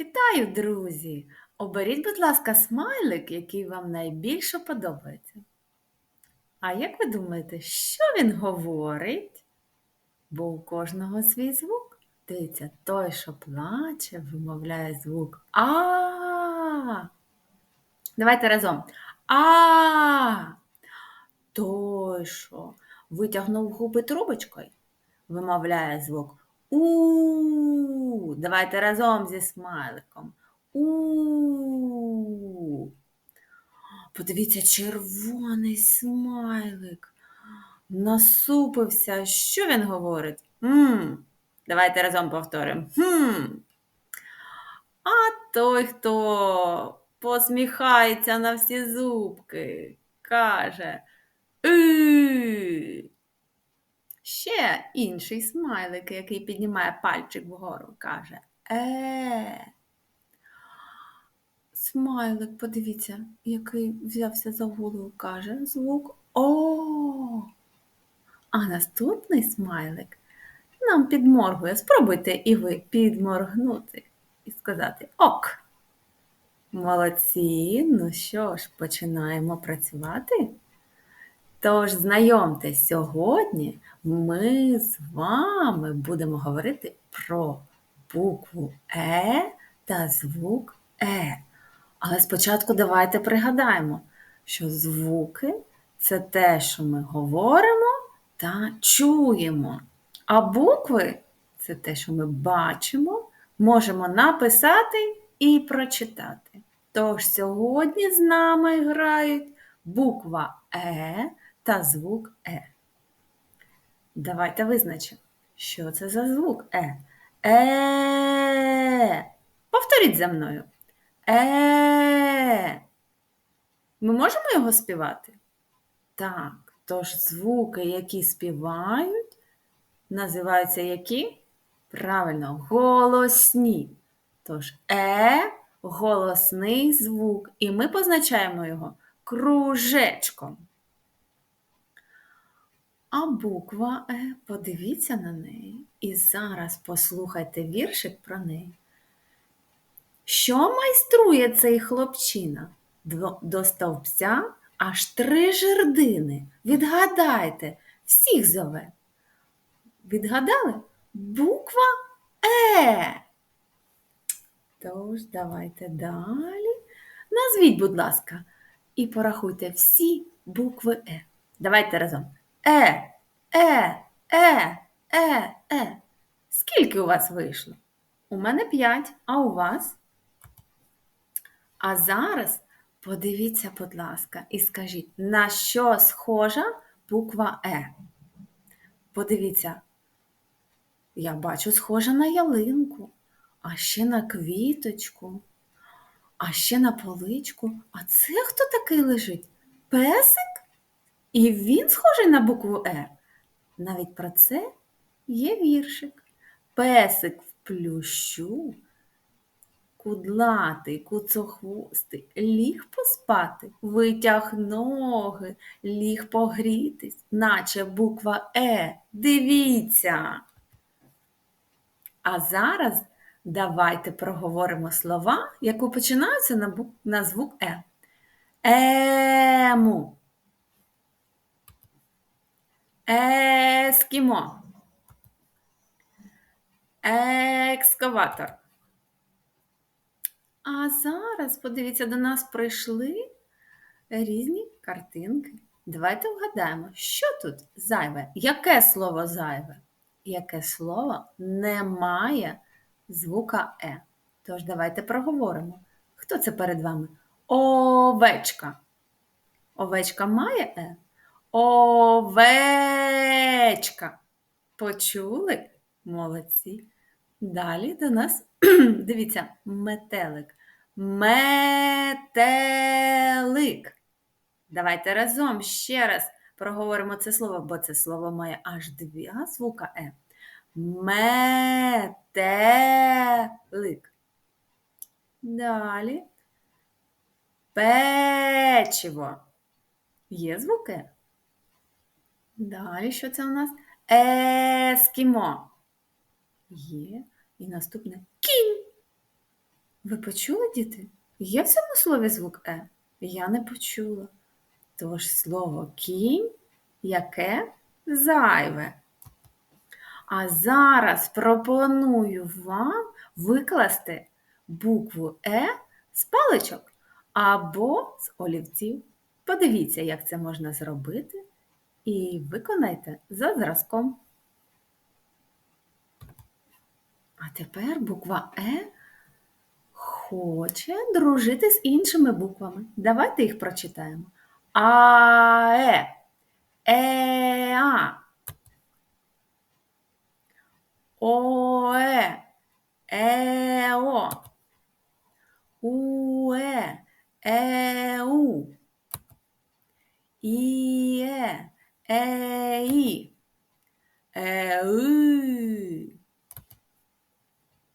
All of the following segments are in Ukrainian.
Вітаю, друзі! Оберіть, будь ласка, смайлик, який вам найбільше подобається. А як ви думаєте, що він говорить? Бо у кожного свій звук. Дивіться, той, що плаче, вимовляє звук А. Давайте разом. А. Той, що витягнув губи трубочкою, вимовляє звук У. Давайте разом зі смайликом. У. Подивіться, червоний смайлик. Насупився. Що він говорить? М. Давайте разом повторимо. Хм. А той, хто посміхається на всі зубки, каже «И». Ще інший смайлик, який піднімає пальчик вгору, каже Е. Смайлик, подивіться, який взявся за голову, каже звук О. А наступний смайлик нам підморгує. Спробуйте і ви підморгнути і сказати Ок. Молодці. Ну що ж, починаємо працювати. Тож, знайомтесь, сьогодні ми з вами будемо говорити про букву Е та звук Е. Але спочатку давайте пригадаємо, що звуки це те, що ми говоримо та чуємо. А букви це те, що ми бачимо, можемо написати і прочитати. Тож сьогодні з нами грають буква Е та звук Е. Давайте визначимо, що це за звук Е. Е. Повторіть за мною. Е. Ми можемо його співати? Так, тож звуки, які співають, називаються які? Правильно, голосні. Тож Е голосний звук, і ми позначаємо його кружечком. А буква Е, подивіться на неї і зараз послухайте віршик про неї. Що майструє цей хлопчина? До, стовпця аж три жердини. Відгадайте, всіх зове. Відгадали? Буква Е. Тож, давайте далі. Назвіть, будь ласка, і порахуйте всі букви Е. Давайте разом. Е, Е, Е, Е, Е. Скільки у вас вийшло? У мене п'ять, а у вас? А зараз подивіться, будь ласка, і скажіть, на що схожа буква Е? Подивіться, я бачу, схожа на ялинку, а ще на квіточку, а ще на поличку. А це хто такий лежить? Песик? І він схожий на букву Е. Навіть про це є віршик. Песик в плющу, кудлатий, куцохвостий, ліг поспати, витяг ноги, ліг погрітись, наче буква Е. Дивіться. А зараз давайте проговоримо слова, які починаються на звук Е. Ему. Ескімо. Екскаватор. А зараз, подивіться, до нас прийшли різні картинки. Давайте вгадаємо, що тут зайве? Яке слово зайве? Яке слово не має звука Е? Тож давайте проговоримо. Хто це перед вами? Овечка. Овечка має Е? Овечка. Почули? Молодці. Далі до нас, дивіться, метелик. Метелик. Давайте разом ще раз проговоримо це слово, бо це слово має аж дві звука Е. Метелик. Далі. Печиво. Є звуки? Далі що це у нас? Ескімо. Є. І наступне кінь. Ви почули, діти? Є в цьому слові звук Е? Я не почула. Тож слово кінь яке зайве. А зараз пропоную вам викласти букву Е з паличок або з олівців. Подивіться, як це можна зробити, і виконайте за зразком. А тепер буква Е хоче дружити з іншими буквами. Давайте їх прочитаємо. АЕ, ЕА, ОЕ, ЕО, УЕ, ЕУ, ІЕ, ЕІ, ЕИ.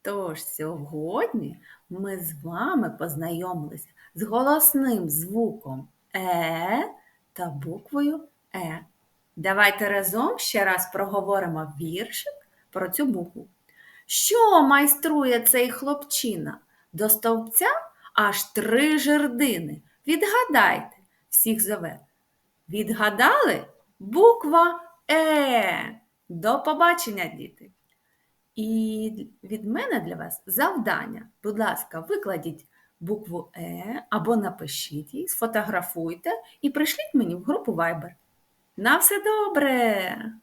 Тож сьогодні ми з вами познайомилися з голосним звуком Е та буквою Е. Давайте разом ще раз проговоримо віршик про цю букву. Що майструє цей хлопчина? До стовпця аж три жердини. Відгадайте, всіх зове. Відгадали? Буква Е. До побачення, діти! І від мене для вас завдання. Будь ласка, викладіть букву Е або напишіть її, сфотографуйте і прийшліть мені в групу Viber. На все добре!